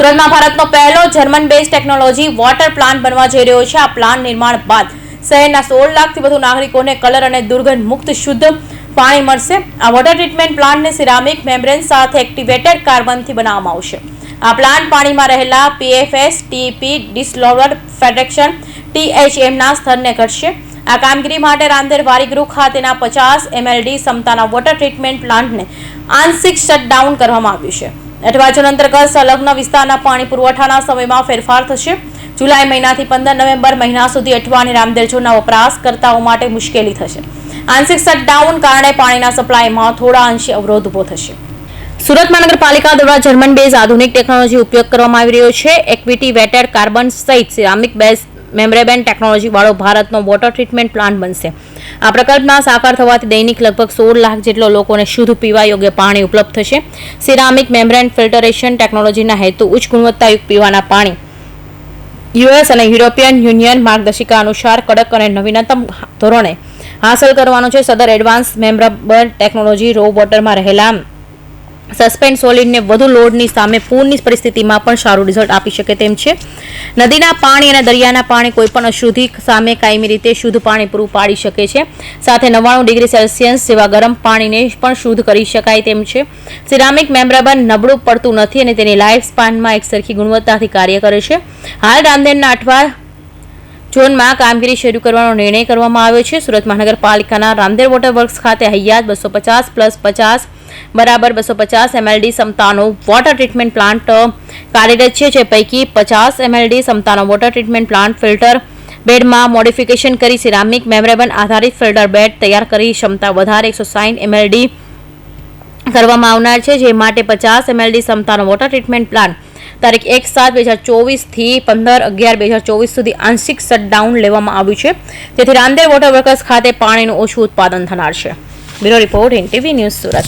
સુરતમાં ભારતનો પહેલો German base technology water plant બનવા જઈ રહ્યો છે. આ પ્લાન્ટ નિર્માણ બાદ શહેરના સોળ લાખથી વધુ નાગરિકોને કલર અને દુર્ગંધ મુક્ત શુદ્ધ પાણી મળશે. આ વોટર ટ્રીટમેન્ટ પ્લાન્ટને સિરામિક મેમ્બ્રેન સાથે એક્ટિવેટેડ કાર્બનથી બનાવવામાં આવશે. આ પ્લાન્ટ પાણીમાં રહેલા પીએફએસ ટીપી ડિસલોવર ફેડરેક્શન ટીએચએમના સ્તરને ઘટશે. આ કામગીરી માટે રાંદેર વારીગૃહ ખાતેના પચાસ એમએલડી ક્ષમતાના વોટર ટ્રીટમેન્ટ પ્લાન્ટને આંશિક શટડાઉન કરવામાં આવ્યું છે. અઠવાજન અંતર્ગત સંલગ્ન વિસ્તારના પાણી પુરવઠાના સમયમાં ફેરફાર થશે. જુલાઈ મહિનાથી પંદર નવેમ્બર મહિના સુધી અઠવા અને રામદેરજોના વપરાશકર્તાઓ માટે મુશ્કેલી થશે. આંશિક શટડાઉન કારણે પાણીના સપ્લાયમાં થોડા અંશે અવરોધ ઊભો થશે. સુરત મહાનગરપાલિકા દ્વારા જર્મન બેઝ આધુનિક ટેકનોલોજી ઉપયોગ કરવામાં આવી રહ્યો છે. એક્વિટી વેટેડ કાર્બન સહિત સિરામિક બેઝ મેમ્બ્રેબેન ટેકનોલોજીવાળો ભારતનો વોટર ટ્રીટમેન્ટ પ્લાન્ટ બનશે. આ પ્રકલ્પના સાકાર થવાથી દૈનિક લગભગ સોળ લાખ જેટલો લોકોને શુદ્ધ પીવા યોગ્ય પાણી ઉપલબ્ધ થશે. સિરામિક મેમ્બ્રેન ફિલ્ટરેશન ટેકનોલોજીના હેતુ ઉચ્ચ ગુણવત્તાયુક્ત પીવાના પાણી. યુએસ અને યુરોપિયન યુનિયન માર્ગદર્શિકા અનુસાર કડક અને નવીનતમ ધોરણે હાંસલ કરવાનો છે. સદર એડવાન્સ મેમ્બ્રેબલ ટેકનોલોજી રો વોટરમાં રહેલા સસ્પેન્ડ સોલિડને વધુ લોડની સામે પૂરની પરિસ્થિતિમાં પણ સારું રિઝલ્ટ આપી શકે તેમ છે. નદીના પાણી અને દરિયાના પાણી કોઈપણ અશુદ્ધિ સામે કાયમી રીતે શુદ્ધ પાણી પૂરું પાડી શકે છે. સાથે નવ્વાણું ડિગ્રી સેલ્સિયસ જેવા ગરમ પાણીને પણ શુદ્ધ કરી શકાય તેમ છે. સિરામિક મેમ્બ્રેબન નબળું પડતું નથી અને તેની લાઈફ સ્પાનમાં એક સરખી ગુણવત્તાથી કાર્ય કરે છે. હાલ રામદેનના અઠવા ઝોનમાં કામગીરી શરૂ કરવાનો નિર્ણય કરવામાં આવ્યો છે. સુરત મહાનગરપાલિકાના રામદેવ વોટર વર્ક્સ ખાતે હૈયાત બસો પચાસ પ્લસ પચાસ બરાબર બસો પચાસ એમએલડી ક્ષમતાનો વોટર ટ્રીટમેન્ટ પ્લાન્ટ કાર્યરત છે, જે પૈકી પચાસ એમએલડી ક્ષમતાનો વોટર ટ્રીટમેન્ટ પ્લાન્ટ ફિલ્ટર બેડમાં મોડિફિકેશન કરી સિરામિક મેમરેબન આધારિત ફિલ્ટર બેડ તૈયાર કરી ક્ષમતા વધારે એકસો સાઠ એમએલડી કરવામાં આવનાર છે, જે માટે પચાસ એમએલડી ક્ષમતાનો વોટર ટ્રીટમેન્ટ પ્લાન્ટ તારીખ એક સાત બે હજાર ચોવીસથી પંદર અગિયાર બે હજાર ચોવીસ સુધી આંશિક શટડાઉન લેવામાં આવ્યું છે. જેથી રાંદેર વોટર વર્કર્સ ખાતે પાણીનું ઓછું ઉત્પાદન થનાર છે. Bureau report N TV news Surat.